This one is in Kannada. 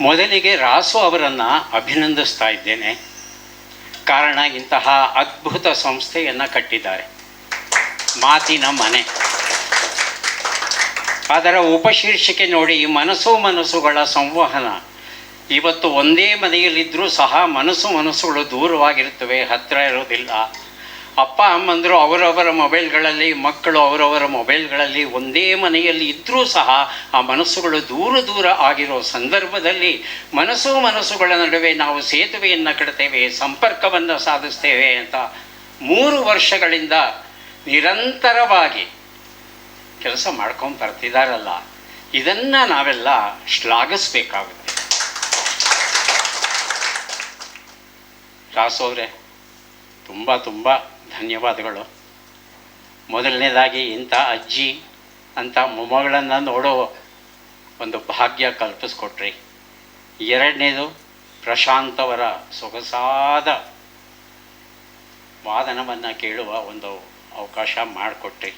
ಮೊದಲಿಗೆ ರಾಸು ಅವರನ್ನು ಅಭಿನಂದಿಸ್ತಾ ಇದ್ದೇನೆ. ಕಾರಣ ಇಂತಹ ಅದ್ಭುತ ಸಂಸ್ಥೆಯನ್ನು ಕಟ್ಟಿದ್ದಾರೆ. ಮಾತಿನ ಮನೆ. ಅದರ ಉಪಶೀರ್ಷಿಕೆ ನೋಡಿ ಮನಸ್ಸು ಮನಸ್ಸುಗಳ ಸಂವಹನ. ಇವತ್ತು ಒಂದೇ ಮನೆಯಲ್ಲಿದ್ದರೂ ಸಹ ಮನಸ್ಸು ಮನಸ್ಸುಗಳು ದೂರವಾಗಿರುತ್ತವೆ ಹತ್ತಿರ ಇರೋದಿಲ್ಲ ಅಪ್ಪ, ಅಮ್ಮಂದರು ಅವರವರ ಮೊಬೈಲ್ಗಳಲ್ಲಿ, ಮಕ್ಕಳು ಅವರವರ ಮೊಬೈಲ್ಗಳಲ್ಲಿ ಒಂದೇ ಮನೆಯಲ್ಲಿ ಇದ್ದರೂ ಸಹ ಆ ಮನಸ್ಸುಗಳು ದೂರ ದೂರ ಆಗಿರೋ ಸಂದರ್ಭದಲ್ಲಿ ಮನಸ್ಸು ಮನಸ್ಸುಗಳ ನಡುವೆ ನಾವು ಸೇತುವೆಯನ್ನು ಕಟ್ತೇವೆ, ಸಂಪರ್ಕವನ್ನು ಸಾಧಿಸ್ತೇವೆ ಅಂತ ಮೂರು ವರ್ಷಗಳಿಂದ ನಿರಂತರವಾಗಿ ಕೆಲಸ ಮಾಡ್ಕೊಂಡು ಬರ್ತಿದ್ದಾರಲ್ಲ ಇದನ್ನು ನಾವೆಲ್ಲ ಶ್ಲಾಘಿಸ್ಬೇಕಾಗುತ್ತೆ. ರಾಸೋವ್ರೆ ತುಂಬ ತುಂಬ ಧನ್ಯವಾದಗಳು. ಮೊದಲನೇದಾಗಿ ಇಂಥ ಅಜ್ಜಿ ಅಂತ ಮೊಮ್ಮಗಳನ್ನು ನೋಡೋ ಒಂದು ಭಾಗ್ಯ ಕಲ್ಪಿಸ್ಕೊಟ್ರಿ. ಎರಡನೇದು ಪ್ರಶಾಂತವರ ಸೊಗಸಾದ ವಾದನವನ್ನು ಕೇಳುವ ಒಂದು ಅವಕಾಶ ಮಾಡಿಕೊಟ್ರಿ.